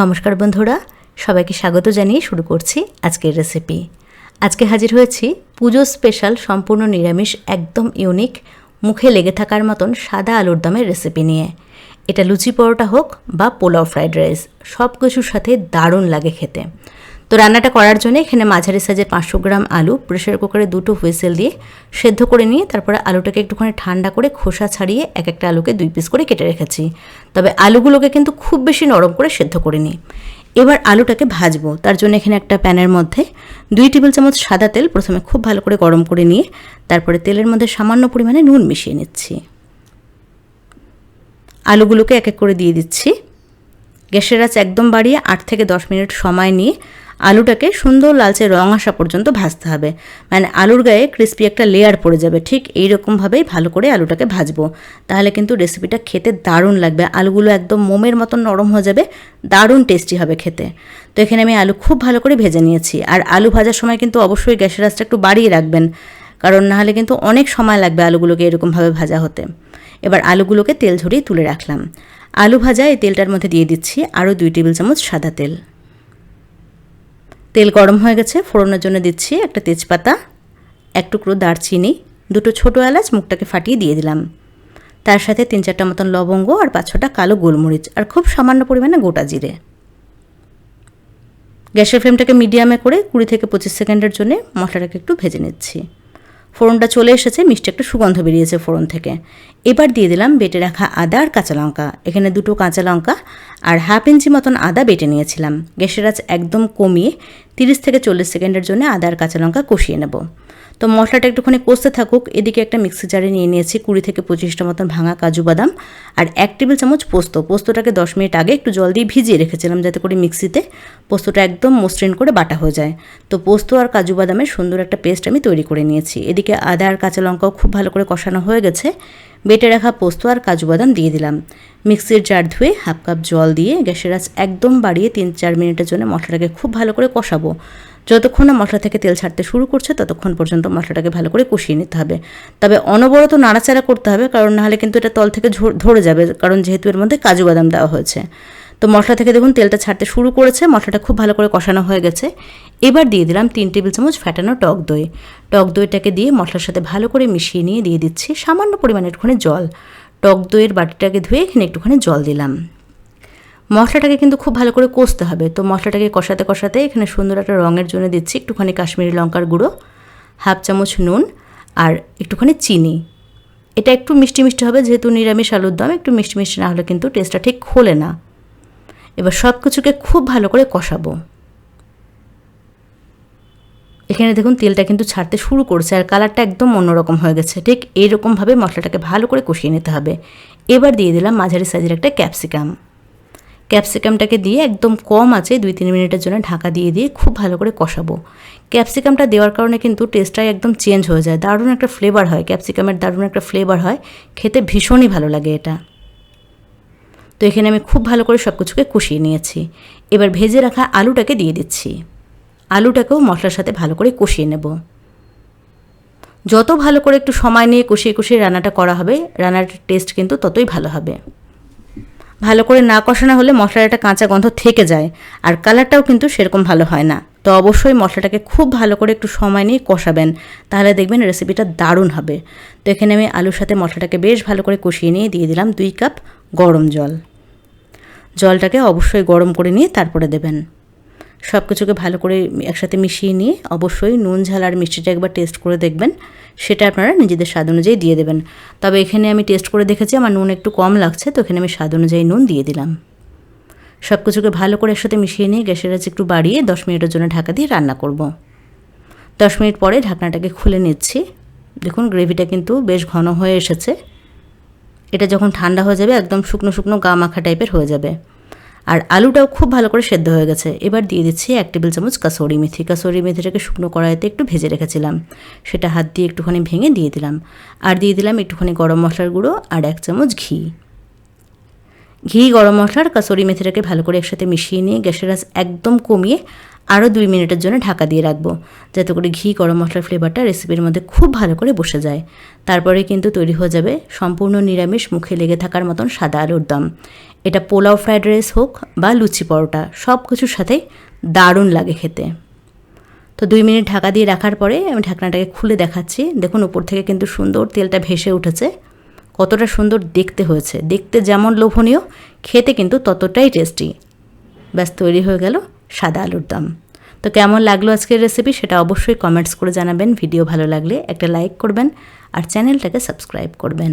নমস্কার বন্ধুরা, সবাইকে স্বাগত জানিয়ে শুরু করছি আজকের রেসিপি আজকে হাজির হয়েছি পুজো স্পেশাল সম্পূর্ণ নিরামিষ, একদম ইউনিক মুখে লেগে থাকার মতন সাদা আলুর দমের রেসিপি নিয়ে। এটা লুচি পরোটা হোক বা পোলাও ফ্রাইড রাইস সব কিছুর সাথে দারুণ লাগে খেতে। তো রান্নাটা করার জন্য এখানে মাঝারি সাইজের পাঁচশো গ্রাম আলু প্রেশার কুকারে দুটো হুইসেল দিয়ে সেদ্ধ করে নিয়ে তারপরে আলুটাকে একটুখানি ঠান্ডা করে খোসা ছাড়িয়ে এক একটা আলুকে দুই পিস করে কেটে রেখেছি। তবে আলুগুলোকে কিন্তু খুব বেশি নরম করে সেদ্ধ করে নিই। এবার আলুটাকে ভাজবো। তার জন্য এখানে একটা প্যানের মধ্যে দুই টেবিল চামচ সাদা তেল প্রথমে খুব ভালো করে গরম করে নিয়ে তারপরে তেলের মধ্যে সামান্য পরিমাণে নুন মিশিয়ে নিচ্ছি। আলুগুলোকে এক এক করে দিয়ে দিচ্ছি। গ্যাসের আঁচ একদম বাড়িয়ে আট থেকে দশ মিনিট সময় নিয়ে আলুটাকে সুন্দর লালচে রং আসা পর্যন্ত ভাজতে হবে। মানে আলুর গায়ে ক্রিস্পি একটা লেয়ার পড়ে যাবে। ঠিক এই রকমভাবেই ভালো করে আলুটাকে ভাজবো। তাহলে কিন্তু রেসিপিটা খেতে দারুণ লাগবে। আলুগুলো একদম মোমের মতন নরম হয়ে যাবে, দারুণ টেস্টি হবে খেতে। তো এখানে আমি আলু খুব ভালো করে ভেজে নিয়েছি। আর আলু ভাজার সময় কিন্তু অবশ্যই গ্যাসের আঁচটা একটু বাড়িয়ে রাখবেন। কারণ নাহলে কিন্তু অনেক সময় লাগবে আলুগুলোকে এরকমভাবে ভাজা হতে। এবার আলুগুলোকে তেল ঝরিয়ে তুলে রাখলাম। আলু ভাজা এই তেলটার মধ্যে দিয়ে দিচ্ছি আরও দুই টেবিল চামচ সাদা তেল। তেল গরম হয়ে গেছে, ফোড়নের জন্য দিচ্ছি একটা তেজপাতা, এক টুকরো দারচিনি, দুটো ছোটো এলাচ, মুখটাকে ফাটিয়ে দিয়ে দিলাম। তার সাথে তিন চারটা মতন লবঙ্গ আর পাঁচ ছটা কালো গোলমরিচ আর খুব সামান্য পরিমাণে গোটা জিরে। গ্যাসের ফ্লেমটাকে মিডিয়ামে করে কুড়ি থেকে পঁচিশ সেকেন্ডের জন্য মশলাটাকে একটু ভেজে নিচ্ছি। ফোড়নটা চলে এসেছে, মিষ্টি একটা সুগন্ধ বেরিয়েছে ফোড়ন থেকে। এবার দিয়ে দিলাম বেটে রাখা আদা আর কাঁচা লঙ্কা। এখানে দুটো কাঁচা লঙ্কা আর হাফ ইঞ্চি মতন আদা বেটে নিয়েছিলাম। গ্যাসের আঁচ একদম কমিয়ে তিরিশ থেকে চল্লিশ সেকেন্ডের জন্য আদা আর কাঁচা লঙ্কা কষিয়ে নেব। তো মশলাটা একটুখানি কষতে থাকুক, এদিকে একটা মিক্সি জারে নিয়ে নিয়েছি, কুড়ি থেকে পঁচিশটা মতন ভাঙা কাজু বাদাম আর এক টেবিল চামচ পোস্ত। পোস্তটাকে দশ মিনিট আগে একটু জল দিয়ে ভিজিয়ে রেখেছিলাম যাতে করে মিক্সিতে পোস্তটা একদম মসৃণ করে বাটা হয়ে যায়। তো পোস্ত আর কাজু বাদামের সুন্দর একটা পেস্ট আমি তৈরি করে নিয়েছি। এদিকে আদা আর কাঁচা লঙ্কাও খুব ভালো করে কষানো হয়ে গেছে। বেটে রাখা পোস্ত আর কাজু বাদাম দিয়ে দিলাম। মিক্সির জার ধুয়ে হাফ কাপ জল দিয়ে গ্যাসের আঁচ একদম বাড়িয়ে তিন চার মিনিটের জন্য মশলাটাকে খুব ভালো করে কষাবো। যতক্ষণ না মশলা থেকে তেল ছাড়তে শুরু করছে, ততক্ষণ পর্যন্ত মশলাটাকে ভালো করে কষিয়ে নিতে হবে। তবে অনবরত নাড়াচাড়া করতে হবে, কারণ নাহলে কিন্তু এটা তল থেকে ধরে যাবে, কারণ যেহেতু এর মধ্যে কাজু বাদাম দেওয়া হয়েছে। তো মশলা থেকে দেখুন তেলটা ছাড়তে শুরু করেছে, মশলাটা খুব ভালো করে কষানো হয়ে গেছে। এবার দিয়ে দিলাম তিন টেবিল চামচ ফ্যাটানো টক দই। টক দইটাকে দিয়ে মশলার সাথে ভালো করে মিশিয়ে নিয়ে দিয়ে দিচ্ছি সামান্য পরিমাণে একটুখানি জল। টক দইয়ের বাটিটাকে ধুয়ে এখানে একটুখানি জল দিলাম। মশলাটাকে কিন্তু খুব ভালো করে কষতে হবে, তো মশলাটাকে কষাতে কষাতে এখানে সুন্দর একটা রঙের জন্য দিচ্ছি একটুখানি কাশ্মীরি লঙ্কার গুঁড়ো, হাফ চামচ নুন আর একটুখানি চিনি। এটা একটু মিষ্টি মিষ্টি হবে, যেহেতু নিরামিষ আলুর দম, একটু মিষ্টি মিষ্টি না হলে কিন্তু টেস্টটা ঠিক খোলে না। এবার সব কিছুকে খুব ভালো করে কষাবো। এখানে দেখুন তেলটা কিন্তু ছাড়তে শুরু করছে আর কালারটা একদম অন্যরকম হয়ে গেছে। ঠিক এইরকমভাবে মশলাটাকে ভালো করে কষিয়ে নিতে হবে। এবার দিয়ে দিলাম মাঝারি সাইজের একটা ক্যাপসিকাম। ক্যাপসিকামটাকে দিয়ে একদম কম আছে দুই তিন মিনিটের জন্য ঢাকা দিয়ে দিয়ে খুব ভালো করে কষাবো। ক্যাপসিকামটা দেওয়ার কারণে কিন্তু টেস্টটাই একদম চেঞ্জ হয়ে যায়। দারুণ একটা ফ্লেভার হয়। ক্যাপসিকামের দারুণ একটা ফ্লেভার হয়। খেতে ভীষণই ভালো লাগে এটা। তো এখানে আমি খুব ভালো করে সব কিছুকে কষিয়ে নিয়েছি। এবার ভেজে রাখা আলুটাকে দিয়ে দিচ্ছি। আলুটাকেও মশলার সাথে ভালো করে কষিয়ে নেব। যত ভালো করে একটু সময় নিয়ে কষিয়ে কষিয়ে রান্নাটা করা হবে, রান্নার টেস্ট কিন্তু ততই ভালো হবে। ভালো করে না কষানো হলে মশলার একটা কাঁচা গন্ধ থেকে যায়, আর কালারটাও কিন্তু সেরকম ভালো হয় না। তো অবশ্যই মশলাটাকে খুব ভালো করে একটু সময় নিয়ে কষাবেন, তাহলে দেখবেন রেসিপিটা দারুণ হবে। তো এখানে আমি আলুর সাথে মশলাটাকে বেশ ভালো করে কষিয়ে নিয়ে দিয়ে দিলাম দুই কাপ গরম জল। জলটাকে অবশ্যই গরম করে নিয়ে তারপরে দেবেন। সব কিছুকে ভালো করে একসাথে মিশিয়ে নিয়ে অবশ্যই নুন, ঝাল আর মিষ্টিটা একবার টেস্ট করে দেখবেন। সেটা আপনারা নিজেদের স্বাদ অনুযায়ী দিয়ে দেবেন। তবে এখানে আমি টেস্ট করে দেখেছি, আমার নুন একটু কম লাগছে, তো এখানে আমি স্বাদ অনুযায়ী নুন দিয়ে দিলাম। সব কিছুকে ভালো করে একসাথে মিশিয়ে নিয়ে গ্যাসের আঁচ একটু বাড়িয়ে দশ মিনিটের জন্য ঢাকা দিয়ে রান্না করব। দশ মিনিট পরে ঢাকনাটাকে খুলে নিচ্ছি। দেখুন, গ্রেভিটা কিন্তু বেশ ঘন হয়ে এসেছে। এটা যখন ঠান্ডা হয়ে যাবে, একদম শুকনো শুকনো গা মাখা টাইপের হয়ে যাবে। আর আলুটাও খুব ভালো করে সেদ্ধ হয়ে গেছে। এবার দিয়ে দিচ্ছি এক টেবিল চামচ কাসৌরি মেথি। কাসৌরি মেথিটাকে শুকনো কড়াইতে একটু ভেজে রেখেছিলাম। সেটা হাত দিয়ে একটুখানি ভেঙে দিয়ে দিলাম। আর দিয়ে দিলাম একটুখানি গরম মশলার গুঁড়ো আর এক চামচ ঘি। ঘি, গরম মশলার কাসরি মেথিটাকে ভালো করে একসাথে মিশিয়ে নিয়ে গ্যাসের আঁচ একদম কমিয়ে আরও দুই মিনিটের জন্য ঢাকা দিয়ে রাখব। যাতে করে ঘি, গরম মশলার ফ্লেভারটা রেসিপির মধ্যে খুব ভালো করে বসে যায়। তারপরে কিন্তু তৈরি হয়ে যাবে সম্পূর্ণ নিরামিষ, মুখে লেগে থাকার মতন সাদা আলুর দম। এটা পোলাও, ফ্রাইড রাইস হোক বা লুচি পরোটা সব কিছুর সাথে দারুণ লাগে খেতে। তো দুই মিনিট ঢাকা দিয়ে রাখার পরে আমি ঢাকনাটাকে খুলে দেখাচ্ছি। দেখুন, উপর থেকে কিন্তু সুন্দর তেলটা ভেসে উঠেছে। কতটা সুন্দর দেখতে হয়েছে। দেখতে যেমন লোভনীয়, খেতে কিন্তু ততটাই টেস্টি ব্যাস, তৈরি হয়ে গেল সাদা আলুর দম। তো কেমন লাগল আজকের রেসিপি সেটা অবশ্যই কমেন্টস করে জানাবেন। ভিডিও ভালো লাগলে একটা লাইক করবেন আর চ্যানেলটাকে সাবস্ক্রাইব করবেন।